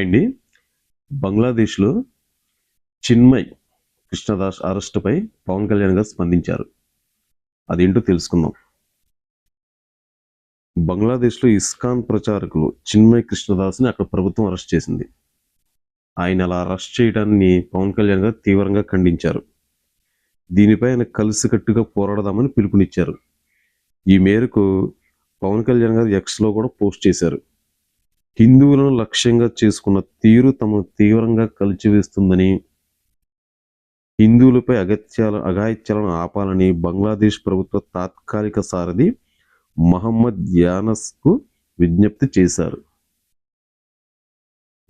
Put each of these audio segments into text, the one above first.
అండి. బంగ్లాదేశ్లో చిన్మయ్ కృష్ణదాస్ అరెస్టుపై పవన్ కళ్యాణ్ గారు స్పందించారు. అదేంటో తెలుసుకుందాం. బంగ్లాదేశ్లో ఇస్కాన్ ప్రచారకులు చిన్మయ్ కృష్ణదాస్ని అక్కడ ప్రభుత్వం అరెస్ట్ చేసింది. ఆయన అలా అరెస్ట్ చేయడాన్ని పవన్ కళ్యాణ్ గారు తీవ్రంగా ఖండించారు. దీనిపై ఆయన కలిసికట్టుగా పోరాడదామని పిలుపునిచ్చారు. ఈ మేరకు పవన్ కళ్యాణ్ గారు ఎక్స్లో కూడా పోస్ట్ చేశారు. హిందువులను లక్ష్యంగా చేసుకున్న తీరు తమను తీవ్రంగా కలిచివేస్తుందని హిందువులపై అగత్యాల అఘాయిత్యాలను ఆపాలని బంగ్లాదేశ్ ప్రభుత్వ తాత్కాలిక సారథి మహమ్మద్ యానస్కు విజ్ఞప్తి చేశారు.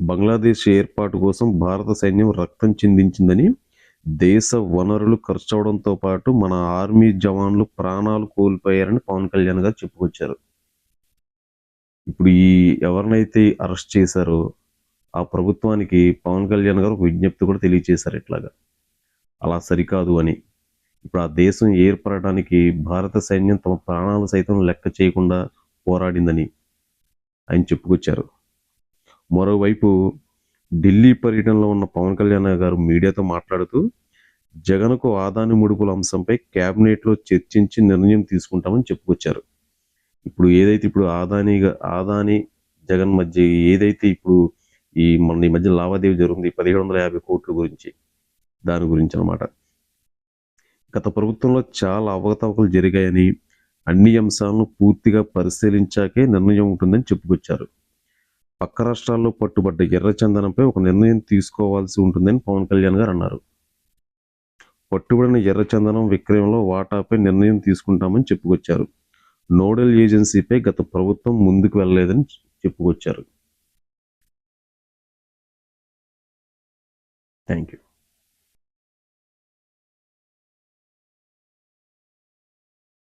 బంగ్లాదేశ్ ఏర్పాటు కోసం భారత సైన్యం రక్తం చిందించిందని దేశ వనరులు ఖర్చవడంతో పాటు మన ఆర్మీ జవాన్లు ప్రాణాలు కోల్పోయారని పవన్ కళ్యాణ్ గారు చెప్పుకొచ్చారు. ఇప్పుడు ఈ ఎవరినైతే అరెస్ట్ చేశారో ఆ ప్రభుత్వానికి పవన్ కళ్యాణ్ గారు ఒక విజ్ఞప్తి కూడా తెలియజేశారు ఇట్లాగా. అలా సరికాదు అని. ఇప్పుడు ఆ దేశం ఏర్పడటానికి భారత సైన్యం తమ ప్రాణాలు సైతం లెక్క చేయకుండా పోరాడిందని ఆయన చెప్పుకొచ్చారు. మరోవైపు ఢిల్లీ పర్యటనలో ఉన్న పవన్ కళ్యాణ్ గారు మీడియాతో మాట్లాడుతూ జగన్కు ఆదాని ముడుపుల అంశంపై క్యాబినెట్లో చర్చించి నిర్ణయం తీసుకుంటామని చెప్పుకొచ్చారు. ఇప్పుడు ఏదైతే ఇప్పుడు ఆదానిగా ఆదాని జగన్ మధ్య ఏదైతే ఇప్పుడు ఈ మన ఈ మధ్య లావాదేవీ జరుగుతుంది పదిహేడు వందల యాభై కోట్ల గురించి దాని గురించి అన్నమాట. గత ప్రభుత్వంలో చాలా అవకతవకలు జరిగాయని అన్ని అంశాలను పూర్తిగా పరిశీలించాకే నిర్ణయం ఉంటుందని చెప్పుకొచ్చారు. పక్క రాష్ట్రాల్లో పట్టుబడ్డ ఎర్రచందనంపై ఒక నిర్ణయం తీసుకోవాల్సి ఉంటుందని పవన్ కళ్యాణ్ గారు అన్నారు. పట్టుబడిన ఎర్రచందనం విక్రయంలో వాటాపై నిర్ణయం తీసుకుంటామని చెప్పుకొచ్చారు. నోడల్ ఏజెన్సీపై గత ప్రభుత్వం ముందుకు వెళ్ళలేదని చెప్పుకొచ్చారు. Thank you